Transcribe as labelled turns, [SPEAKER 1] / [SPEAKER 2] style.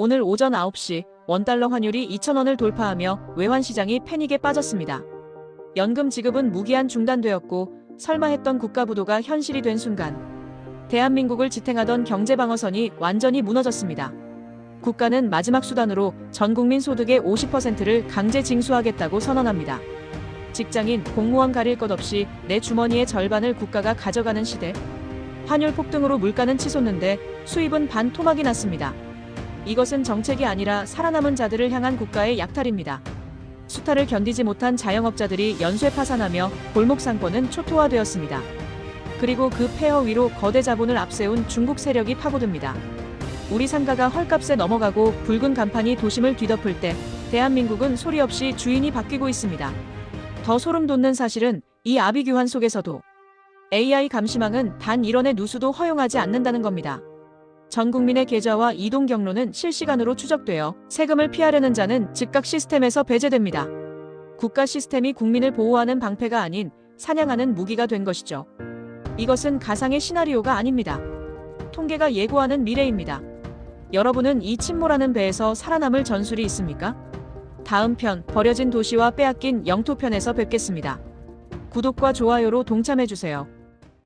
[SPEAKER 1] 오늘 오전 9시 원달러 환율이 2,000원을 돌파하며 외환 시장이 패닉에 빠졌습니다. 연금 지급은 무기한 중단되었고 설마 했던 국가 부도가 현실이 된 순간 대한민국을 지탱하던 경제 방어선이 완전히 무너졌습니다. 국가는 마지막 수단으로 전 국민 소득의 50%를 강제 징수하겠다고 선언합니다. 직장인, 공무원 가릴 것 없이 내 주머니의 절반을 국가가 가져가는 시대. 환율 폭등으로 물가는 치솟는데 수입은 반 토막이 났습니다. 이것은 정책이 아니라 살아남은 자들을 향한 국가의 약탈입니다. 수탈을 견디지 못한 자영업자들이 연쇄 파산하며 골목 상권은 초토화되었습니다. 그리고 그 폐허 위로 거대 자본을 앞세운 중국 세력이 파고듭니다. 우리 상가가 헐값에 넘어가고 붉은 간판이 도심을 뒤덮을 때 대한민국은 소리 없이 주인이 바뀌고 있습니다. 더 소름 돋는 사실은 이 아비규환 속에서도 AI 감시망은 단 1원의 누수도 허용하지 않는다는 겁니다. 전 국민의 계좌와 이동 경로는 실시간으로 추적되어 세금을 피하려는 자는 즉각 시스템에서 배제됩니다. 국가 시스템이 국민을 보호하는 방패가 아닌 사냥하는 무기가 된 것이죠. 이것은 가상의 시나리오가 아닙니다. 통계가 예고하는 미래입니다. 여러분은 이 침몰하는 배에서 살아남을 전술이 있습니까? 다음 편 버려진 도시와 빼앗긴 영토편에서 뵙겠습니다. 구독과 좋아요로 동참해주세요.